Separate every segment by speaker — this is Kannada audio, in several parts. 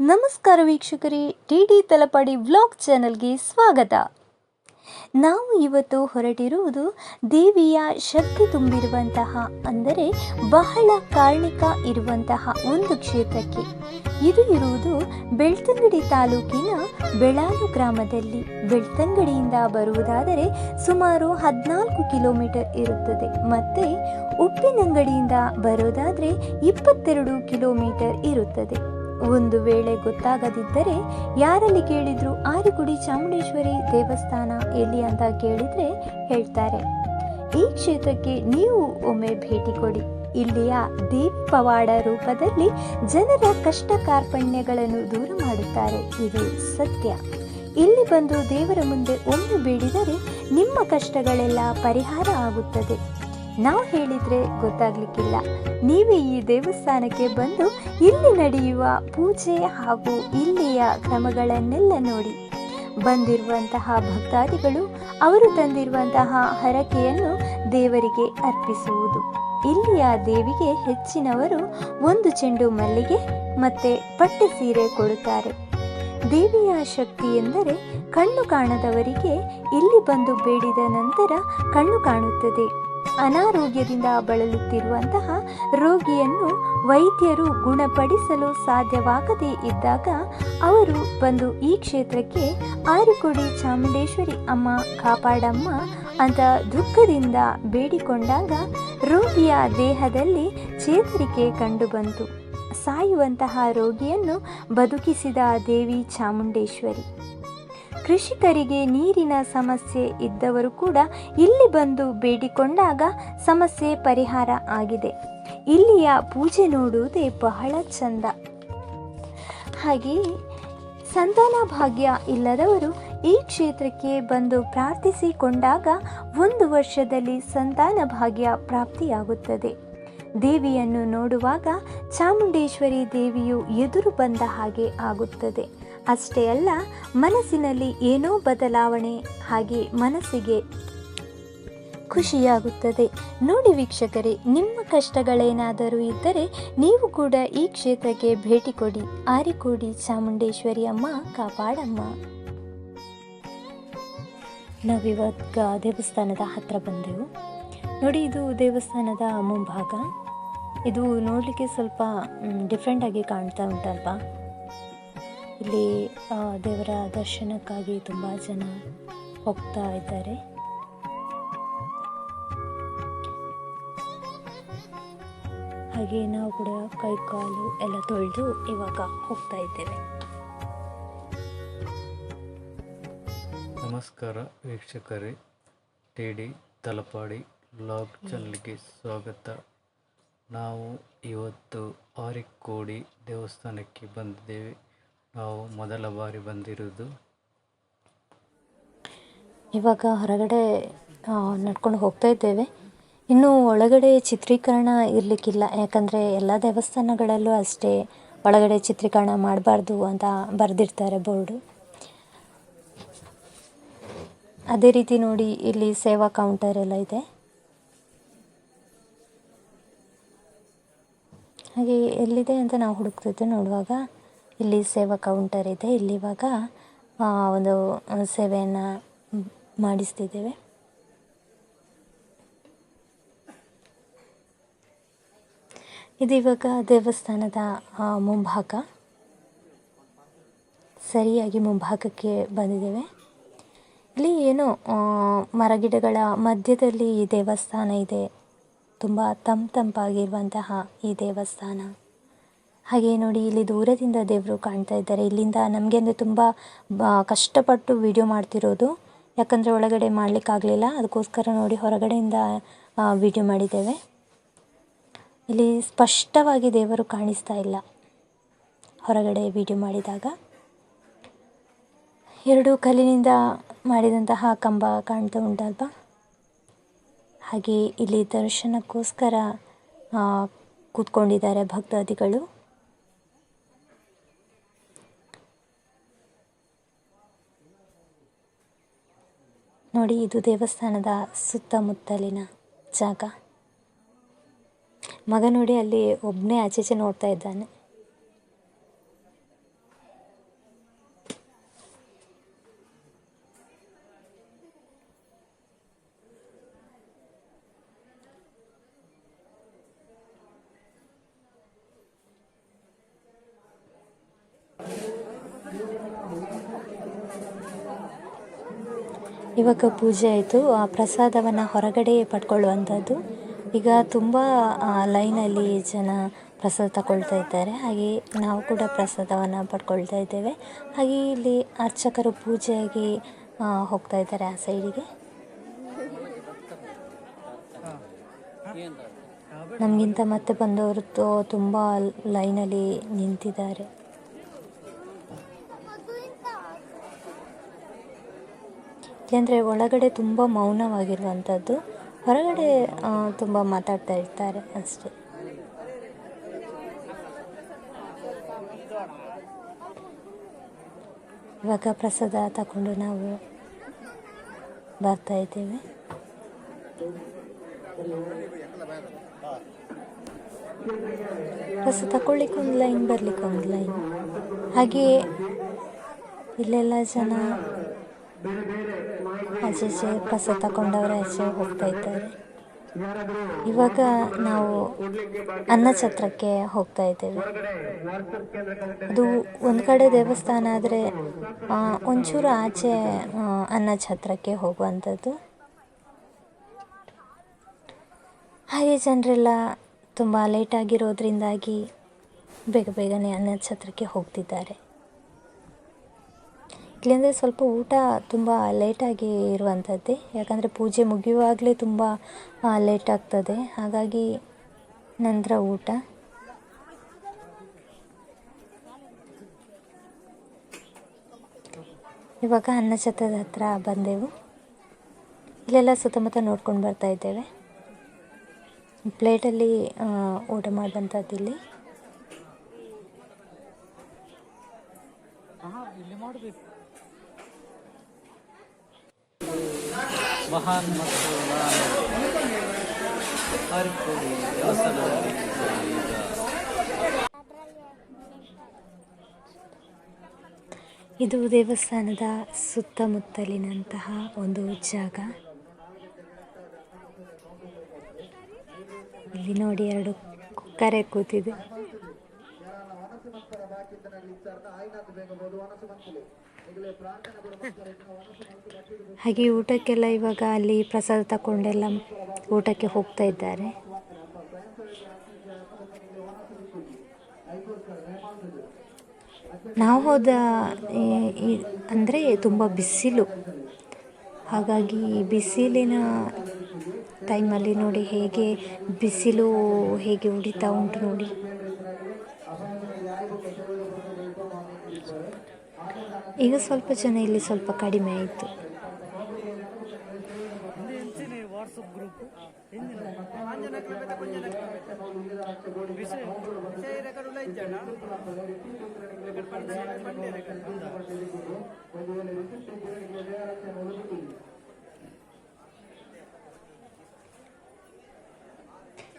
Speaker 1: ನಮಸ್ಕಾರ ವೀಕ್ಷಕರೇ ಟಿ ಡಿ ತಲಪಾಡಿ ವ್ಲಾಗ್ ಚಾನಲ್ಗೆ ಸ್ವಾಗತ. ನಾವು ಇವತ್ತು ಹೊರಟಿರುವುದು ದೇವಿಯ ಶಕ್ತಿ ತುಂಬಿರುವಂತಹ, ಅಂದರೆ ಬಹಳ ಕಾರಣಿಕ ಇರುವಂತಹ ಒಂದು ಕ್ಷೇತ್ರಕ್ಕೆ. ಇದು ಇರುವುದು ಬೆಳ್ತಂಗಡಿ ತಾಲೂಕಿನ ಬೆಳಾಲು ಗ್ರಾಮದಲ್ಲಿ. ಬೆಳ್ತಂಗಡಿಯಿಂದ ಬರುವುದಾದರೆ ಸುಮಾರು ಹದಿನಾಲ್ಕು ಕಿಲೋಮೀಟರ್ ಇರುತ್ತದೆ. ಮತ್ತು ಉಪ್ಪಿನಂಗಡಿಯಿಂದ ಬರೋದಾದರೆ ಇಪ್ಪತ್ತೆರಡು ಕಿಲೋಮೀಟರ್ ಇರುತ್ತದೆ. ಒಂದು ವೇಳೆ ಗೊತ್ತಾಗದಿದ್ದರೆ ಯಾರಲ್ಲಿ ಕೇಳಿದ್ರು ಆರಿಗುಡಿ ಚಾಮುಂಡೇಶ್ವರಿ ದೇವಸ್ಥಾನ ಎಲ್ಲಿ ಅಂತ ಕೇಳಿದ್ರೆ ಹೇಳ್ತಾರೆ. ಈ ಕ್ಷೇತ್ರಕ್ಕೆ ನೀವು ಒಮ್ಮೆ ಭೇಟಿ ಕೊಡಿ. ಇಲ್ಲಿಯ ದೇವಿ ಪವಾಡ ರೂಪದಲ್ಲಿ ಜನರ ಕಷ್ಟ ಕಾರ್ಪಣ್ಯಗಳನ್ನು ದೂರ ಮಾಡುತ್ತಾರೆ. ಇದು ಸತ್ಯ. ಇಲ್ಲಿ ಬಂದು ದೇವರ ಮುಂದೆ ಒಮ್ಮೆ ಬೇಡಿದರೆ ನಿಮ್ಮ ಕಷ್ಟಗಳೆಲ್ಲ ಪರಿಹಾರ ಆಗುತ್ತದೆ. ನಾವು ಹೇಳಿದ್ರೆ ಗೊತ್ತಾಗ್ಲಿಕ್ಕಿಲ್ಲ. ನೀವೇ ಈ ದೇವಸ್ಥಾನಕ್ಕೆ ಬಂದು ಇಲ್ಲಿ ನಡೆಯುವ ಪೂಜೆ ಹಾಗೂ ಇಲ್ಲಿಯ ಕ್ರಮಗಳನ್ನೆಲ್ಲ ನೋಡಿ. ಬಂದಿರುವಂತಹ ಭಕ್ತಾದಿಗಳು ಅವರು ತಂದಿರುವಂತಹ ಹರಕೆಯನ್ನು ದೇವರಿಗೆ ಅರ್ಪಿಸುವುದು. ಇಲ್ಲಿಯ ದೇವಿಗೆ ಹೆಚ್ಚಿನವರು ಒಂದು ಚೆಂಡು ಮಲ್ಲಿಗೆ ಮತ್ತೆ ಪಟ್ಟೆ ಸೀರೆ ಕೊಡುತ್ತಾರೆ. ದೇವಿಯ ಶಕ್ತಿ ಎಂದರೆ ಕಣ್ಣು ಕಾಣದವರಿಗೆ ಇಲ್ಲಿ ಬಂದು ಬೇಡಿದ ನಂತರ ಕಣ್ಣು ಕಾಣುತ್ತದೆ. ಅನಾರೋಗ್ಯದಿಂದ ಬಳಲುತ್ತಿರುವಂತಹ ರೋಗಿಯನ್ನು ವೈದ್ಯರು ಗುಣಪಡಿಸಲು ಸಾಧ್ಯವಾಗದೇ ಇದ್ದಾಗ ಅವರು ಬಂದು ಈ ಕ್ಷೇತ್ರಕ್ಕೆ ಆರಿಕೊಡಿ ಚಾಮುಂಡೇಶ್ವರಿ ಅಮ್ಮ ಕಾಪಾಡಮ್ಮ ಅಂತ ದುಃಖದಿಂದ ಬೇಡಿಕೊಂಡಾಗ ರೋಗಿಯ ದೇಹದಲ್ಲಿ ಚೇತರಿಕೆ ಕಂಡುಬಂತು. ಸಾಯುವಂತಹ ರೋಗಿಯನ್ನು ಬದುಕಿಸಿದ ದೇವಿ ಚಾಮುಂಡೇಶ್ವರಿ. ಕೃಷಿಕರಿಗೆ ನೀರಿನ ಸಮಸ್ಯೆ ಇದ್ದವರು ಕೂಡ ಇಲ್ಲಿ ಬಂದು ಬೇಡಿಕೊಂಡಾಗ ಸಮಸ್ಯೆ ಪರಿಹಾರ ಆಗಿದೆ. ಇಲ್ಲಿಯ ಪೂಜೆ ನೋಡುವುದೇ ಬಹಳ ಚಂದ. ಹಾಗೆಯೇ ಸಂತಾನ ಭಾಗ್ಯ ಇಲ್ಲದವರು ಈ ಕ್ಷೇತ್ರಕ್ಕೆ ಬಂದು ಪ್ರಾರ್ಥಿಸಿಕೊಂಡಾಗ ಒಂದು ವರ್ಷದಲ್ಲಿ ಸಂತಾನ ಭಾಗ್ಯ ಪ್ರಾಪ್ತಿಯಾಗುತ್ತದೆ. ದೇವಿಯನ್ನು ನೋಡುವಾಗ ಚಾಮುಂಡೇಶ್ವರಿ ದೇವಿಯು ಎದುರು ಬಂದ ಹಾಗೆ ಆಗುತ್ತದೆ. ಅಷ್ಟೇ ಅಲ್ಲ, ಮನಸ್ಸಿನಲ್ಲಿ ಏನೋ ಬದಲಾವಣೆ ಹಾಗೆ ಮನಸ್ಸಿಗೆ ಖುಷಿಯಾಗುತ್ತದೆ. ನೋಡಿ ವೀಕ್ಷಕರೇ, ನಿಮ್ಮ ಕಷ್ಟಗಳೇನಾದರೂ ಇದ್ದರೆ ನೀವು ಕೂಡ ಈ ಕ್ಷೇತ್ರಕ್ಕೆ ಭೇಟಿ ಕೊಡಿ. ಆರಿಕೋಡಿ ಚಾಮುಂಡೇಶ್ವರಿ ಅಮ್ಮ ಕಾಪಾಡಮ್ಮ. ನಾವಿವಾಗ ದೇವಸ್ಥಾನದ ಹತ್ರ ಬಂದೆವು. ನೋಡಿ, ಇದು ದೇವಸ್ಥಾನದ ಮುಂಭಾಗ. ಇದು ನೋಡಲಿಕ್ಕೆ ಸ್ವಲ್ಪ ಡಿಫ್ರೆಂಟಾಗಿ ಕಾಣ್ತಾ ಉಂಟಲ್ವಾ? ಇಲ್ಲಿ ದೇವರ ದರ್ಶನಕ್ಕಾಗಿ ತುಂಬ ಜನ ಹೋಗ್ತಾ ಇದ್ದಾರೆ. ಹಾಗೆ ನಾವು ಕೂಡ ಕೈ ಕಾಲು ಎಲ್ಲ ತೊಳೆದು ಇವಾಗ ಹೋಗ್ತಾ ಇದ್ದೇವೆ.
Speaker 2: ನಮಸ್ಕಾರ ವೀಕ್ಷಕರೇ. ಟಿ ಡಿ ತಲಪಾಡಿ ಲಾಗ್ ಚಾನಲ್ಗೆ ಸ್ವಾಗತ. ನಾವು ಇವತ್ತು ಆರಿಕೋಡಿ ದೇವಸ್ಥಾನಕ್ಕೆ ಬಂದಿದ್ದೇವೆ. ನಾವು ಮೊದಲ ಬಾರಿ ಬಂದಿರೋದು.
Speaker 1: ಇವಾಗ ಹೊರಗಡೆ ನಡ್ಕೊಂಡು ಹೋಗ್ತಾ ಇದ್ದೇವೆ. ಇನ್ನು ಒಳಗಡೆ ಚಿತ್ರೀಕರಣ ಇರಲಿಕ್ಕಿಲ್ಲ. ಯಾಕಂದರೆ ಎಲ್ಲ ದೇವಸ್ಥಾನಗಳಲ್ಲೂ ಅಷ್ಟೇ ಒಳಗಡೆ ಚಿತ್ರೀಕರಣ ಮಾಡಬಾರ್ದು ಅಂತ ಬರೆದಿರ್ತಾರೆ ಬೋರ್ಡು. ಅದೇ ರೀತಿ ನೋಡಿ ಇಲ್ಲಿ ಸೇವಾ ಕೌಂಟರ್ ಎಲ್ಲ ಇದೆ. ಹಾಗೆ ಎಲ್ಲಿದೆ ಅಂತ ನಾವು ಹುಡುಕ್ತಿದ್ದೆ ನೋಡುವಾಗ ಇಲ್ಲಿ ಸೇವಾ ಕೌಂಟರ್ ಇದೆ. ಇಲ್ಲಿ ಇವಾಗ ಒಂದು ಸೇವೆಯನ್ನು ಮಾಡಿಸ್ತಿದ್ದೇವೆ. ಇದು ಇವಾಗ ದೇವಸ್ಥಾನದ ಮುಂಭಾಗ. ಸರಿಯಾಗಿ ಮುಂಭಾಗಕ್ಕೆ ಬಂದಿದ್ದೇವೆ. ಇಲ್ಲಿ ಏನು ಮರಗಿಡಗಳ ಮಧ್ಯದಲ್ಲಿ ಈ ದೇವಸ್ಥಾನ ಇದೆ. ತುಂಬ ತಂಪು ತಂಪಾಗಿರುವಂತಹ ಈ ದೇವಸ್ಥಾನ. ಹಾಗೆ ನೋಡಿ ಇಲ್ಲಿ ದೂರದಿಂದ ದೇವರು ಕಾಣ್ತಾ ಇದ್ದಾರೆ. ಇಲ್ಲಿಂದ ನಮಗೆ ಅಂದರೆ ತುಂಬ ಕಷ್ಟಪಟ್ಟು ವಿಡಿಯೋ ಮಾಡ್ತಿರೋದು. ಯಾಕಂದರೆ ಒಳಗಡೆ ಮಾಡಲಿಕ್ಕಾಗಲಿಲ್ಲ ಅದಕ್ಕೋಸ್ಕರ ನೋಡಿ ಹೊರಗಡೆಯಿಂದ ವಿಡಿಯೋ ಮಾಡಿದ್ದೇವೆ. ಇಲ್ಲಿ ಸ್ಪಷ್ಟವಾಗಿ ದೇವರು ಕಾಣಿಸ್ತಾ ಇಲ್ಲ. ಹೊರಗಡೆ ವಿಡಿಯೋ ಮಾಡಿದಾಗ. ಎರಡು ಕಲ್ಲಿನಿಂದ ಮಾಡಿದಂತಹ ಕಂಬ ಕಾಣ್ತಾ ಉಂಟಲ್ವ? ಹಾಗೆ ಇಲ್ಲಿ ದರ್ಶನಕ್ಕೋಸ್ಕರ ಕೂತ್ಕೊಂಡಿದ್ದಾರೆ ಭಕ್ತಾದಿಗಳು. ನೋಡಿ ಇದು ದೇವಸ್ಥಾನದ ಸುತ್ತಮುತ್ತಲಿನ ಜಾಗ. ಮಗ ನೋಡಿ ಅಲ್ಲಿ ಒಬ್ಬನೇ ಆಚೆಚೆ ನೋಡ್ತಾ ಇದ್ದಾನೆ. ಇವಾಗ ಪೂಜೆ ಆಯಿತು. ಆ ಪ್ರಸಾದವನ್ನು ಹೊರಗಡೆ ಪಡ್ಕೊಳ್ಳುವಂಥದ್ದು. ಈಗ ತುಂಬ ಲೈನಲ್ಲಿ ಜನ ಪ್ರಸಾದ ತಗೊಳ್ತಾ ಇದ್ದಾರೆ. ಹಾಗೆ ನಾವು ಕೂಡ ಪ್ರಸಾದವನ್ನು ಪಡ್ಕೊಳ್ತಾ ಇದ್ದೇವೆ. ಹಾಗೆ ಇಲ್ಲಿ ಅರ್ಚಕರು ಪೂಜೆಯಾಗಿ ಹೋಗ್ತಾ ಇದ್ದಾರೆ ಆ ಸೈಡಿಗೆ. ನಮಗಿಂತ ಮತ್ತೆ ಬಂದವರು ತುಂಬ ಲೈನಲ್ಲಿ ನಿಂತಿದ್ದಾರೆ. ಏಕೆಂದರೆ ಒಳಗಡೆ ತುಂಬ ಮೌನವಾಗಿರುವಂಥದ್ದು ಹೊರಗಡೆ ತುಂಬ ಮಾತಾಡ್ತಾ ಇರ್ತಾರೆ ಅಷ್ಟೇ. ಇವಾಗ ಪ್ರಸಾದ ತಗೊಂಡು ನಾವು ಬರ್ತಾ ಇದ್ದೇವೆ. ಪ್ರಸಾದ ತಗೊಳ್ಳಿಕ್ಕೆ ಒಂದು ಲೈನ್, ಬರ್ಲಿಕ್ಕೆ ಒಂದು ಲೈನ್. ಹಾಗೆಯೇ ಇಲ್ಲೆಲ್ಲ ಜನ ಆಚೆ ಕಸ ತಗೊಂಡವ್ರ ಆಚೆ ಹೋಗ್ತಾ ಇದ್ದಾರೆ. ಇವಾಗ ನಾವು ಅನ್ನಛತ್ರಕ್ಕೆ ಹೋಗ್ತಾ ಇದ್ದೇವೆ. ಅದು ಒಂದು ಕಡೆ ದೇವಸ್ಥಾನ ಆದರೆ ಒಂಚೂರು ಆಚೆ ಅನ್ನ ಅನ್ನಛತ್ರಕ್ಕೆ ಹೋಗುವಂಥದ್ದು. ಹಾಗೆ ಜನರೆಲ್ಲ ತುಂಬ ಲೇಟಾಗಿರೋದ್ರಿಂದಾಗಿ ಬೇಗ ಬೇಗನೆ ಅನ್ನಛತ್ರಕ್ಕೆ ಹೋಗ್ತಿದ್ದಾರೆ. ಇಲ್ಲಿಂದ ಸ್ವಲ್ಪ ಊಟ ತುಂಬ ಲೇಟಾಗಿ ಇರುವಂಥದ್ದೇ ಯಾಕಂದರೆ ಪೂಜೆ ಮುಗಿಯುವಾಗಲೇ ತುಂಬ ಲೇಟ್ ಆಗ್ತದೆ. ಹಾಗಾಗಿ ನಂತರ ಊಟ. ಇವಾಗ ಅನ್ನಛತ್ರದ ಹತ್ರ ಬಂದೆವು. ಇಲ್ಲೆಲ್ಲ ಸುತ್ತಮುತ್ತ ನೋಡ್ಕೊಂಡು ಬರ್ತಾ ಇದ್ದೇವೆ. ಪ್ಲೇಟಲ್ಲಿ ಊಟ ಮಾಡುವಂಥದ್ದು ಇಲ್ಲಿ
Speaker 2: ಇಲ್ಲಿ ಮಾಡಬೇಕು. ಮಹಾನ್ ಮತ್ತು ದೇವಸ್ಥಾನದಲ್ಲಿ
Speaker 1: ಇದು ದೇವಸ್ಥಾನದ ಸುತ್ತಮುತ್ತಲಿನಂತಹ ಒಂದು ಜಾಗ. ಇಲ್ಲಿ ನೋಡಿ ಎರಡು ಕರೆ ಕೂತಿದೆ. ಹಾಗೆ ಊಟಕ್ಕೆಲ್ಲ ಇವಾಗ ಅಲ್ಲಿ ಪ್ರಸಾದ ತಗೊಂಡೆಲ್ಲ ಊಟಕ್ಕೆ ಹೋಗ್ತಾ ಇದ್ದಾರೆ. ನಾವು ಹೋದ ಅಂದರೆ ತುಂಬ ಬಿಸಿಲು. ಹಾಗಾಗಿ ಬಿಸಿಲಿನ ಟೈಮಲ್ಲಿ ನೋಡಿ ಹೇಗೆ ಬಿಸಿಲು ಹೇಗೆ ಉಡಿತಾ ಉಂಟು ನೋಡಿ. ಈಗ ಸ್ವಲ್ಪ ಜನ ಇಲ್ಲಿ ಸ್ವಲ್ಪ ಕಡಿಮೆ ಆಯಿತು.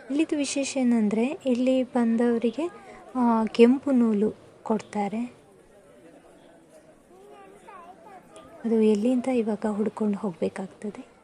Speaker 1: ಇಲ್ಲಿದು ವಿಶೇಷ ಏನಂದರೆ ಇಲ್ಲಿ ಬಂದವರಿಗೆ ಕೆಂಪು ನೂಲು ಕೊಡ್ತಾರೆ. ಅದು ಎಲ್ಲಿಂದ ಇವಾಗ ಹುಡ್ಕೊಂಡು ಹೋಗಬೇಕಾಗ್ತದೆ?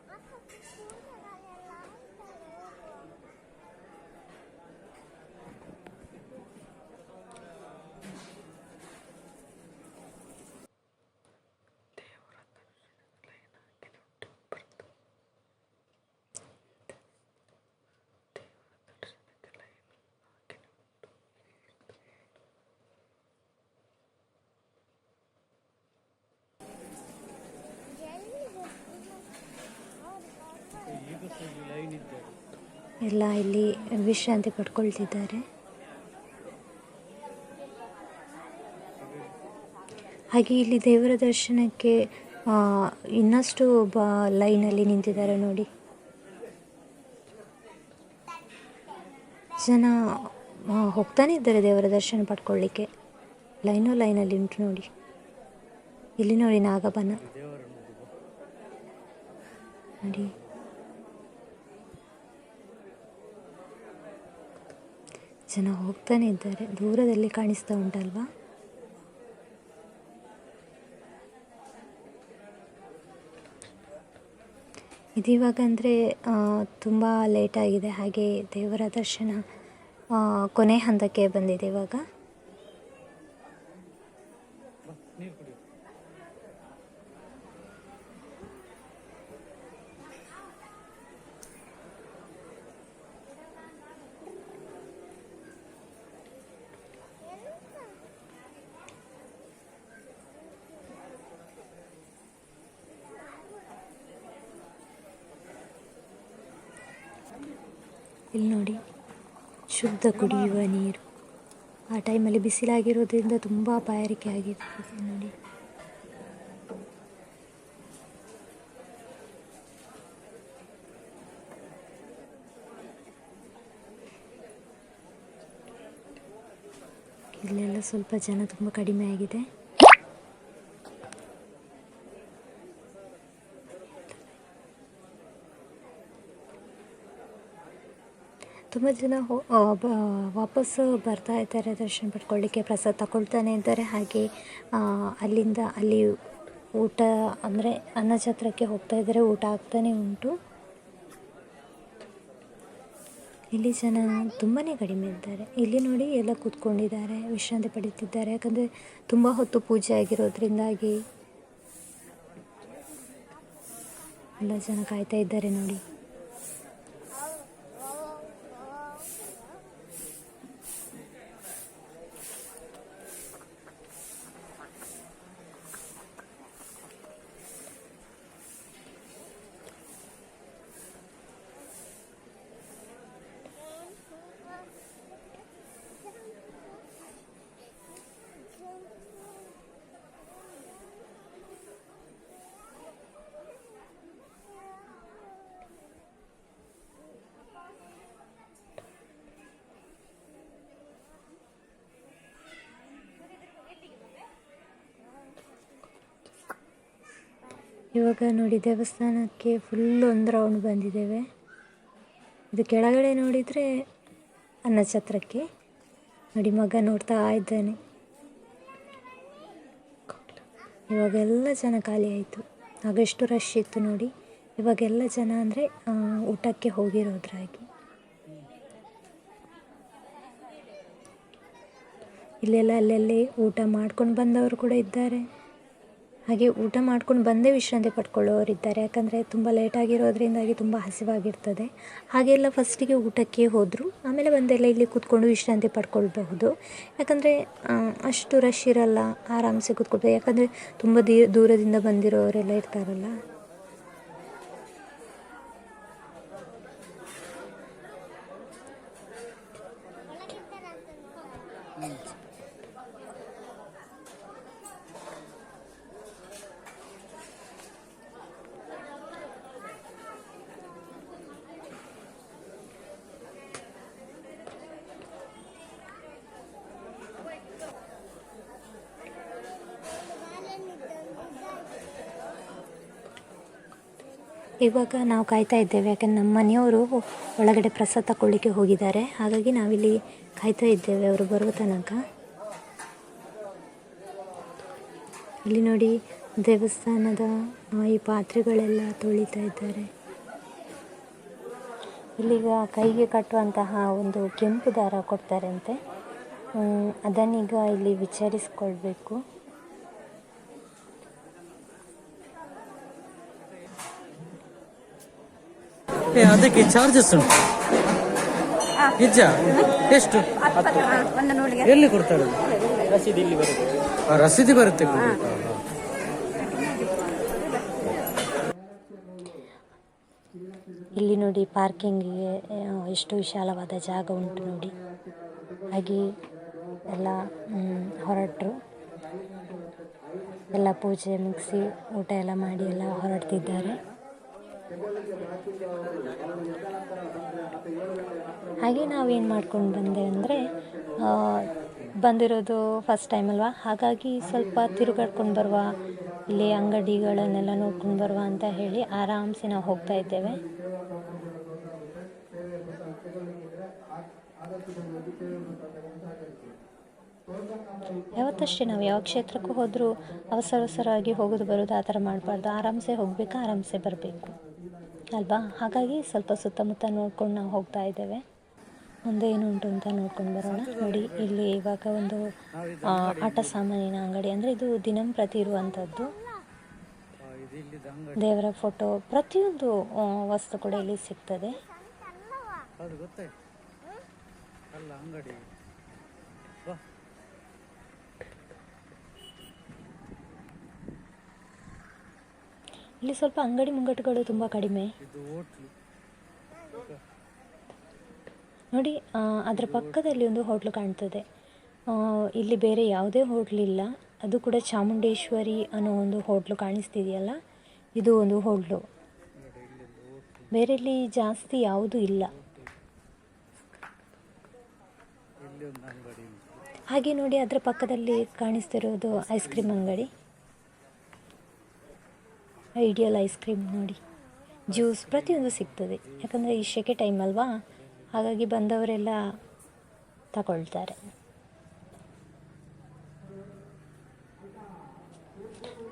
Speaker 1: ಎಲ್ಲ ಇಲ್ಲಿ ವಿಶ್ರಾಂತಿ ಪಡ್ಕೊಳ್ತಿದ್ದಾರೆ. ಹಾಗೆ ಇಲ್ಲಿ ದೇವರ ದರ್ಶನಕ್ಕೆ ಇನ್ನಷ್ಟು ಒಬ್ಬ ಲೈನಲ್ಲಿ ನಿಂತಿದ್ದಾರೆ ನೋಡಿ. ಜನ ಹೋಗ್ತಾನೆ ಇದ್ದಾರೆ ದೇವರ ದರ್ಶನ ಪಡ್ಕೊಳ್ಳಿಕ್ಕೆ ಲೈನು ಲೈನಲ್ಲಿ ಉಂಟು ನೋಡಿ. ಇಲ್ಲಿ ನೋಡಿ ನಾಗಬನ. ನೋಡಿ. ಜನ ಹೋಗ್ತಾನೆ ಇದ್ದಾರೆ. ದೂರದಲ್ಲಿ ಕಾಣಿಸ್ತಾ ಉಂಟಲ್ವಾ? ಇದಿವಾಗ ಅಂದರೆ ತುಂಬ ಲೇಟಾಗಿದೆ ಹಾಗೆ ದೇವರ ದರ್ಶನ ಕೊನೆ ಹಂತಕ್ಕೆ ಬಂದಿದೆ ಇವಾಗ. ಇಲ್ಲಿ ನೋಡಿ, ಶುದ್ಧ ಕುಡಿಯುವ ನೀರು. ಆ ಟೈಮಲ್ಲಿ ಬಿಸಿಲಾಗಿರೋದ್ರಿಂದ ತುಂಬ ಬಾಯಾರಿಕೆ ಆಗಿರ್ತದೆ ನೋಡಿ. ಇಲ್ಲೆಲ್ಲ ಸ್ವಲ್ಪ ಜನ ತುಂಬ ಕಡಿಮೆ ಆಗಿದೆ. ತುಂಬ ಜನ ಹೋ ವಾಪಸ್ಸು ಬರ್ತಾ ಇದ್ದಾರೆ, ದರ್ಶನ ಪಡ್ಕೊಳ್ಳಿಕ್ಕೆ ಪ್ರಸಾದ ತಗೊಳ್ತಾನೆ ಇದ್ದಾರೆ. ಹಾಗೆ ಅಲ್ಲಿಂದ ಅಲ್ಲಿ ಊಟ, ಅಂದರೆ ಅನ್ನಛತ್ರಕ್ಕೆ ಹೋಗ್ತಾ ಇದ್ದಾರೆ. ಊಟ ಆಗ್ತಾನೆ ಉಂಟು. ಇಲ್ಲಿ ಜನ ತುಂಬಾ ಕಡಿಮೆ ಇದ್ದಾರೆ. ಇಲ್ಲಿ ನೋಡಿ ಎಲ್ಲ ಕೂತ್ಕೊಂಡಿದ್ದಾರೆ, ವಿಶ್ರಾಂತಿ ಪಡೀತಿದ್ದಾರೆ ಯಾಕಂದರೆ ತುಂಬ ಹೊತ್ತು ಪೂಜೆ ಆಗಿರೋದ್ರಿಂದಾಗಿ ಎಲ್ಲ ಜನ ಕಾಯ್ತಾ ಇದ್ದಾರೆ ನೋಡಿ. ಇವಾಗ ನೋಡಿ ದೇವಸ್ಥಾನಕ್ಕೆ ಫುಲ್ ಒಂದು ರೌಂಡ್ ಬಂದಿದ್ದೇವೆ. ಇದು ಕೆಳಗಡೆ ನೋಡಿದರೆ ಅನ್ನಛತ್ರಕ್ಕೆ ನೋಡಿ ಮಗ ನೋಡ್ತಾ ಇದ್ದಾನೆ. ಇವಾಗೆಲ್ಲ ಜನ ಖಾಲಿ ಆಯಿತು. ಆಗೆಷ್ಟು ರಶ್ ಇತ್ತು ನೋಡಿ. ಇವಾಗೆಲ್ಲ ಜನ ಅಂದರೆ ಊಟಕ್ಕೆ ಹೋಗಿರೋದ್ರಾಗಿ. ಇಲ್ಲೆಲ್ಲ ಅಲ್ಲಲ್ಲಿ ಊಟ ಮಾಡ್ಕೊಂಡು ಬಂದವರು ಕೂಡ ಇದ್ದಾರೆ. ಹಾಗೆ ಊಟ ಮಾಡ್ಕೊಂಡು ಬಂದೇ ವಿಶ್ರಾಂತಿ ಪಡ್ಕೊಳ್ಳೋರಿದ್ದಾರೆ. ಯಾಕಂದರೆ ತುಂಬ ಲೇಟ್ ಆಗಿರೋದ್ರಿಂದಾಗಿ ತುಂಬ ಹಸಿವಾಗಿರ್ತದೆ. ಹಾಗೆಲ್ಲ ಫಸ್ಟಿಗೆ ಊಟಕ್ಕೆ ಹೋದರು. ಆಮೇಲೆ ಬಂದೆಲ್ಲ ಇಲ್ಲಿ ಕೂತ್ಕೊಂಡು ವಿಶ್ರಾಂತಿ ಪಡ್ಕೊಳ್ಬಹುದು. ಯಾಕಂದರೆ ಅಷ್ಟು ರಶ್ ಇರಲ್ಲ. ಆರಾಮ್ಸೆ ಕೂತ್ಕೊಳ್ಬೋದು ಯಾಕಂದರೆ ತುಂಬ ದೀ, ದೂರದಿಂದ ಬಂದಿರೋರೆಲ್ಲ ಇರ್ತಾರಲ್ಲ. ಇವಾಗ ನಾವು ಕಾಯ್ತಾ ಇದ್ದೇವೆ. ಯಾಕಂದ್ರೆ ನಮ್ಮ ಮನೆಯವರು ಒಳಗಡೆ ಪ್ರಸಾದ ತಗೊಳ್ಳಿಕ್ಕೆ ಹೋಗಿದ್ದಾರೆ. ಹಾಗಾಗಿ ನಾವಿಲ್ಲಿ ಕಾಯ್ತಾ ಇದ್ದೇವೆ ಅವರು ಬರುವ ತನಕ. ಇಲ್ಲಿ ನೋಡಿ, ದೇವಸ್ಥಾನದ ಈ ಪಾತ್ರೆಗಳೆಲ್ಲ ತೊಳಿತಾ ಇದ್ದಾರೆ. ಇಲ್ಲಿಗ ಕೈಗೆ ಕಟ್ಟುವಂತಹ ಒಂದು ಕೆಂಪು ದಾರ ಕೊಡ್ತಾರಂತೆ. ಅದನ್ನೀಗ ಇಲ್ಲಿ ವಿಚಾರಿಸ್ಕೊಳ್ಬೇಕು.
Speaker 2: ಅದಕ್ಕೆ ಚಾರ್ಜಸ್ ಉಂಟು. ನಿಜ? ಎಷ್ಟು? ಎಲ್ಲಿ ಕೊಡ್ತಾರೆ? ರಸೀದಿ ಬರುತ್ತೆ
Speaker 1: ಇಲ್ಲಿ ನೋಡಿ ಪಾರ್ಕಿಂಗಿಗೆ ಎಷ್ಟು ವಿಶಾಲವಾದ ಜಾಗ ಉಂಟು ನೋಡಿ. ಹಾಗೆ ಎಲ್ಲ ಹೊರಟರು. ಎಲ್ಲ ಪೂಜೆ ಮುಗಿಸಿ ಊಟ ಎಲ್ಲ ಮಾಡಿ ಎಲ್ಲ ಹೊರಡ್ತಿದ್ದಾರೆ. ಹಾಗೆ ನಾವೇನು ಮಾಡ್ಕೊಂಡು ಬಂದೆ ಅಂದರೆ ಬಂದಿರೋದು ಫಸ್ಟ್ ಟೈಮ್ ಅಲ್ವಾ? ಹಾಗಾಗಿ ಸ್ವಲ್ಪ ತಿರುಗಾಡ್ಕೊಂಡು ಬರುವ, ಇಲ್ಲಿ ಅಂಗಡಿಗಳನ್ನೆಲ್ಲ ನೋಡ್ಕೊಂಡು ಬರುವ ಅಂತ ಹೇಳಿ ಆರಾಮ್ಸೆ ನಾವು ಹೋಗ್ತಾ ಇದ್ದೇವೆ. ಯಾವತ್ತಷ್ಟೇ ನಾವು ಯಾವ ಕ್ಷೇತ್ರಕ್ಕೂ ಹೋದರೂ ಅವಸರ ಅವಸರವಾಗಿ ಹೋಗೋದು ಬರೋದು ಆ ಥರ ಮಾಡಬಾರ್ದು. ಆರಾಮ್ಸೆ ಹೋಗಬೇಕು? ಆರಾಮ್ಸೆ ಬರಬೇಕು. ಅಲ್ವಾ? ಹಾಗಾಗಿ ಸ್ವಲ್ಪ ಸುತ್ತಮುತ್ತ ನೋಡ್ಕೊಂಡು ನಾವು ಹೋಗ್ತಾ ಇದ್ದೇವೆ. ಮುಂದೆ ಏನು ಉಂಟು ಅಂತ ನೋಡ್ಕೊಂಡು ಬರೋಣ. ನೋಡಿ, ಇಲ್ಲಿ ಇವಾಗ ಒಂದು ಆಟ ಸಾಮಾನಿನ ಅಂಗಡಿ. ಅಂದರೆ ಇದು ದಿನಂಪ್ರತಿ ಇರುವಂಥದ್ದು. ದೇವರ ಫೋಟೋ ಪ್ರತಿಯೊಂದು ವಸ್ತು ಕೂಡ ಇಲ್ಲಿ ಸಿಗ್ತದೆ.
Speaker 2: ಅಲ್ಲ, ಅಂಗಡಿ.
Speaker 1: ಇಲ್ಲಿ ಸ್ವಲ್ಪ ಅಂಗಡಿ ಮುಂಗಟ್ಟುಗಳು ತುಂಬ ಕಡಿಮೆ. ನೋಡಿ ಅದರ ಪಕ್ಕದಲ್ಲಿ ಒಂದು ಹೋಟ್ಲು ಕಾಣ್ತದೆ. ಇಲ್ಲಿ ಬೇರೆ ಯಾವುದೇ ಹೋಟ್ಲಿಲ್ಲ ಅದು ಕೂಡ ಚಾಮುಂಡೇಶ್ವರಿ ಅನ್ನೋ ಒಂದು ಹೋಟ್ಲು ಕಾಣಿಸ್ತಿದೆಯಲ್ಲ? ಇದು ಒಂದು ಹೋಟ್ಲು. ಬೇರೆ ಇಲ್ಲಿ ಜಾಸ್ತಿ ಯಾವುದೂ ಇಲ್ಲ.
Speaker 2: ಇಲ್ಲಿ
Speaker 1: ಹಾಗೆ ನೋಡಿ ಅದರ ಪಕ್ಕದಲ್ಲಿ ಕಾಣಿಸ್ತಿರೋದು ಐಸ್ ಕ್ರೀಮ್ ಅಂಗಡಿ. ಐಡಿಯಲ್ ಐಸ್ ಕ್ರೀಮ್ ನೋಡಿ. ಜ್ಯೂಸ್ ಪ್ರತಿಯೊಂದು ಸಿಗ್ತದೆ. ಯಾಕಂದರೆ ಈ ಸೆಕೆ ಟೈಮ್ ಅಲ್ವಾ? ಹಾಗಾಗಿ ಬಂದವರೆಲ್ಲ ತಗೊಳ್ತಾರೆ.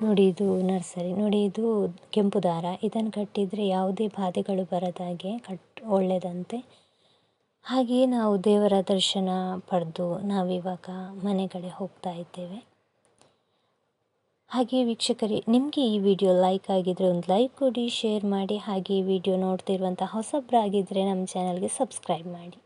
Speaker 1: ನೋಡಿ ಇದು ನರ್ಸರಿ, ನೋಡಿ ಇದು ಕೆಂಪು ದಾರ. ಇದನ್ನು ಕಟ್ಟಿದರೆ ಯಾವುದೇ ಬಾಧೆಗಳು ಬರದಾಗೆ ಕಟ್ ಒಳ್ಳೆಯದಂತೆ ಹಾಗೆಯೇ ನಾವು ದೇವರ ದರ್ಶನ ಪಡೆದು ನಾವಿವಾಗ ಮನೆಗಳೇ ಕಡೆ ಹೋಗ್ತಾ ಇದ್ದೇವೆ. ಹಾಗೆ ವೀಕ್ಷಕರೇ, ನಿಮಗೆ ಈ ವಿಡಿಯೋ ಲೈಕ್ ಆಗಿದ್ರೆ ಒಂದು ಲೈಕ್ ಕೊಡಿ ಶೇರ್ ಮಾಡಿ, ಹಾಗೆ ವಿಡಿಯೋ ನೋಡ್ತಿರುವಂಥ ಹೊಸಬ್ರಾಗಿದ್ದರೆ ನಮ್ಮ ಚಾನಲ್ಗೆ ಸಬ್ಸ್ಕ್ರೈಬ್ ಮಾಡಿ.